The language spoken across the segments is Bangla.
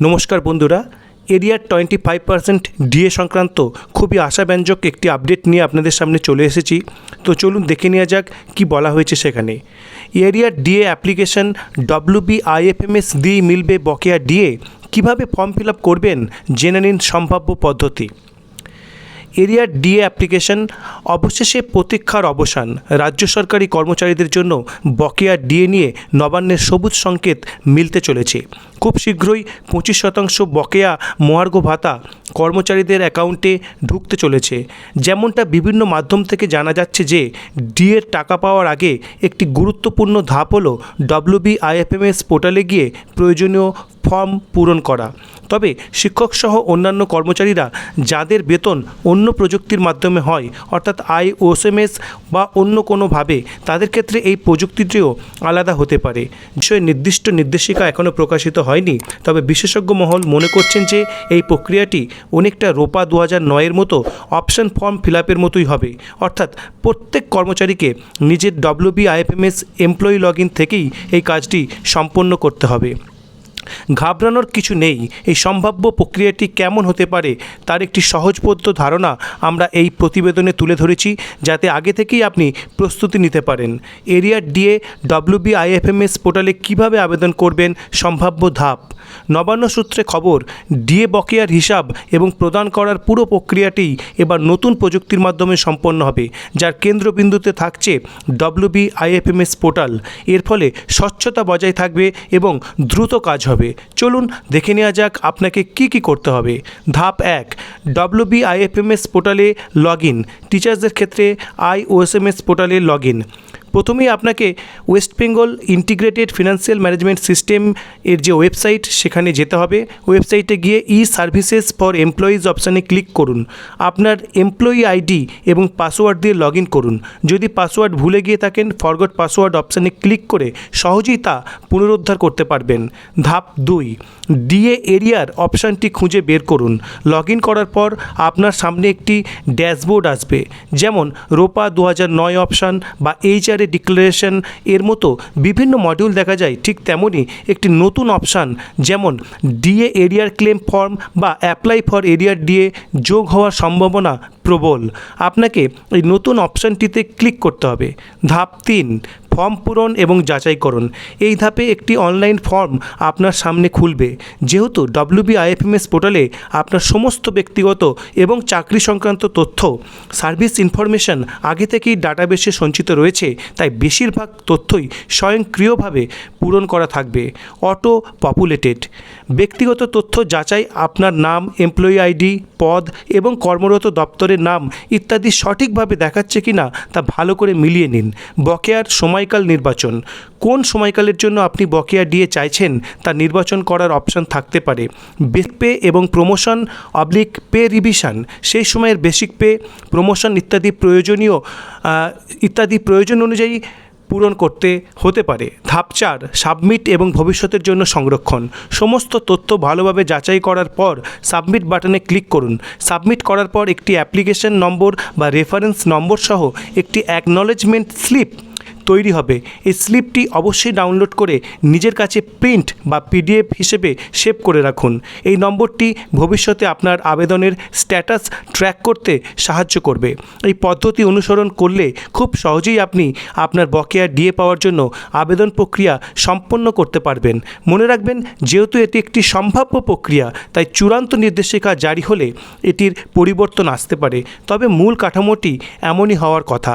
নমস্কার বন্ধুরা এরিয়ার টোয়েন্টি ফাইভ পার্সেন্ট ডিএ সংক্রান্ত খুবই আশাব্যঞ্জক একটি আপডেট নিয়ে আপনাদের সামনে চলে এসেছি। তো চলুন দেখে নেওয়া যাক কি বলা হয়েছে সেখানে। এরিয়ার ডিএ অ্যাপ্লিকেশন ডব্লিউবি আইএফএমএস দিয়ে মিলবে বকেয়া ডিএ কীভাবে ফর্ম ফিল আপ করবেন? জেনে নিন সম্ভাব্য পদ্ধতি। এরিয়ার ডিএ অ্যাপ্লিকেশন অবশেষে প্রতীক্ষার অবসান। রাজ্য সরকারি কর্মচারীদের জন্য বকেয়া ডিএ নিয়ে নবান্নের সবুজ সংকেত মিলতে চলেছে। খুব শীঘ্রই পঁচিশ শতাংশ বকেয়া মহার্ঘ ভাতা কর্মচারীদের অ্যাকাউন্টে ঢুকতে চলেছে। যেমনটা বিভিন্ন মাধ্যম থেকে জানা যাচ্ছে যে ডিএর টাকা পাওয়ার আগে একটি গুরুত্বপূর্ণ ধাপ হলো ডব্লিউবি আইএফএমএস পোর্টালে গিয়ে প্রয়োজনীয় ফর্ম পূরণ করা। তবে শিক্ষকসহ অন্যান্য কর্মচারীরা যাদের বেতন অন্য প্রযুক্তির মাধ্যমে হয়, অর্থাৎ আইওএসএমএস বা অন্য কোনোভাবে, তাদের ক্ষেত্রে এই প্রযুক্তিটিও আলাদা হতে পারে। বিষয়ে নির্দিষ্ট নির্দেশিকা এখনও প্রকাশিত হয়নি, তবে বিশেষজ্ঞ মহল মনে করছেন যে এই প্রক্রিয়াটি অনেকটা রোপা দু হাজার নয়ের মতো অপশন ফর্ম ফিল আপের মতোই হবে। অর্থাৎ প্রত্যেক কর্মচারীকে নিজের WB IFMS employee log in থেকেই এই কাজটি সম্পন্ন করতে হবে। ঘাবড়ানোর কিছু নেই। এই সম্ভাব্য প্রক্রিয়াটি কেমন হতে পারে তার একটি সহজবোধ্য ধারণা আমরা এই প্রতিবেদনে তুলে ধরেছি, যাতে আগে থেকেই আপনি প্রস্তুতি নিতে পারেন। এরিয়ার ডিএ ডব্লিউবিআইএফএমএস পোর্টালে কীভাবে আবেদন করবেন সম্ভাব্য ধাপ? নবান্ন সূত্রে খবর, ডিএ বকেয়ার হিসাব এবং প্রদান করার পুরো প্রক্রিয়াটি এবার নতুন প্রযুক্তির মাধ্যমে সম্পন্ন হবে, যার কেন্দ্রবিন্দুতে থাকছে ডব্লিউবি আইএফএমএস পোর্টাল। এর ফলে স্বচ্ছতা বজায় থাকবে এবং দ্রুত কাজ হবে। চলুন দেখে নেওয়া যাক আপনাকে কি কি করতে হবে। ধাপ এক ডব্লিউবি আইএফএমএস পোর্টালে লগ ইন। টিচার্সদের ক্ষেত্রে আইওএসএমএস পোর্টালে লগ ইন। প্রথমেই আপনাকে West Bengal integrated financial management system এর যে ওয়েবসাইট সেখানে যেতে হবে। ওয়েবসাইটে গিয়ে ই সার্ভিসেস ফর এমপ্লয়িজ অপশানে ক্লিক করুন। আপনার এমপ্লয়ি আইডি এবং পাসওয়ার্ড দিয়ে লগ করুন। যদি পাসওয়ার্ড ভুলে গিয়ে থাকেন ফরগট পাসওয়ার্ড অপশানে ক্লিক করে সহজেই তা পুনরুদ্ধার করতে পারবেন। ধাপ দুই ডিএ এরিয়ার অপশানটি খুঁজে বের করুন। লগ করার পর আপনার সামনে একটি ড্যাশবোর্ড আসবে। যেমন রোপা দু হাজার নয় অপশান বা এইচআরএ ডিক্লারেশন এর মতো বিভিন্ন মডিউল দেখা যায়, ঠিক তেমনই একটি নতুন অপশান যেমন ডিএ এরিয়ার ক্লেম ফর্ম বা অ্যাপ্লাই ফর এরিয়ার ডিএ যোগ হওয়ার সম্ভাবনা প্রবল। আপনাকে এই নতুন অপশানটিতে ক্লিক করতে হবে। ধাপ তিন ফর্ম পূরণ এবং যাচাইকরণ এই ধাপে একটি অনলাইন ফর্ম আপনার সামনে খুলবে। যেহেতু ডব্লিউবি আইএফএমএস পোর্টালে আপনার সমস্ত ব্যক্তিগত এবং চাকরি সংক্রান্ত তথ্য, সার্ভিস ইনফরমেশন আগে থেকেই ডাটাবেসে সঞ্চিত রয়েছে, তাই বেশিরভাগ তথ্যই স্বয়ংক্রিয়ভাবে পূরণ করা থাকবে। Auto populated. ব্যক্তিগত তথ্য যাচাই আপনার নাম, এমপ্লয়ি আইডি পদ এবং কর্মরত দপ্তরের নাম ইত্যাদি সঠিকভাবে দেখাচ্ছে কি না তা ভালো করে মিলিয়ে নিন। বকেয়ার সময়কাল নির্বাচন। কোন সময়কালের জন্য আপনি বকেয়া ডিএ চাইছেন তা নির্বাচন করার অপশন থাকতে পারে। বেসিক পে এবং প্রমোশন, অবলিক পে রিভিশন, সেই সময়ের বেসিক পে, প্রমোশন ইত্যাদি প্রয়োজনীয় ইত্যাদি প্রয়োজন অনুযায়ী পূরণ করতে হতে পারে। ধাপ চার, সাবমিট এবং ভবিষ্যতের জন্য সংরক্ষণ। সমস্ত তথ্য ভালোভাবে যাচাই করার পর সাবমিট বাটনে ক্লিক করুন। সাবমিট করার পর একটি অ্যাপ্লিকেশন নম্বর বা রেফারেন্স নম্বর সহ একটি অ্যাকনলেজমেন্ট স্লিপ তৈরি হবে। এই স্লিপটি অবশ্যই ডাউনলোড করে নিজের কাছে প্রিন্ট বা পিডিএফ হিসেবে সেভ করে রাখুন। এই নম্বরটি ভবিষ্যতে আপনার আবেদনের স্ট্যাটাস ট্র্যাক করতে সাহায্য করবে। এই পদ্ধতি অনুসরণ করলে খুব সহজেই আপনি আপনার বকেয়া ডিএ পাওয়ার জন্য আবেদন প্রক্রিয়া সম্পন্ন করতে পারবেন। মনে রাখবেন, যেহেতু এটি একটি সম্ভাব্য প্রক্রিয়া, তাই চূড়ান্ত নির্দেশিকা জারি হলে এটির পরিবর্তন আসতে পারে। তবে মূল কাঠামোটি এমনই হওয়ার কথা।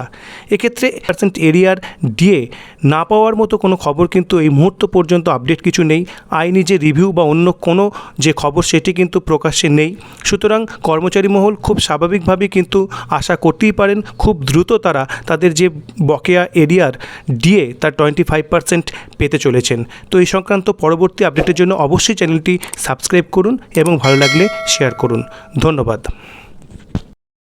এক্ষেত্রে পার্সেন্ট এরিয়ার ডিএ না পাওয়ার মতো কোনো খবর কিন্তু এই মুহূর্ত পর্যন্ত আপডেট কিছু নেই। আইনি যে রিভিউ বা অন্য কোনো যে খবর সেটি কিন্তু প্রকাশ্যে নেই। সুতরাং কর্মচারী মহল খুব স্বাভাবিকভাবেই কিন্তু আশা করতেই পারেন, খুব দ্রুত তারা তাদের যে বকেয়া এরিয়ার ডিএ তার টোয়েন্টি ফাইভ পার্সেন্ট পেতে চলেছেন। তো এই সংক্রান্ত পরবর্তী আপডেটের জন্য অবশ্যই চ্যানেলটি সাবস্ক্রাইব করুন এবং ভালো লাগলে শেয়ার করুন। ধন্যবাদ।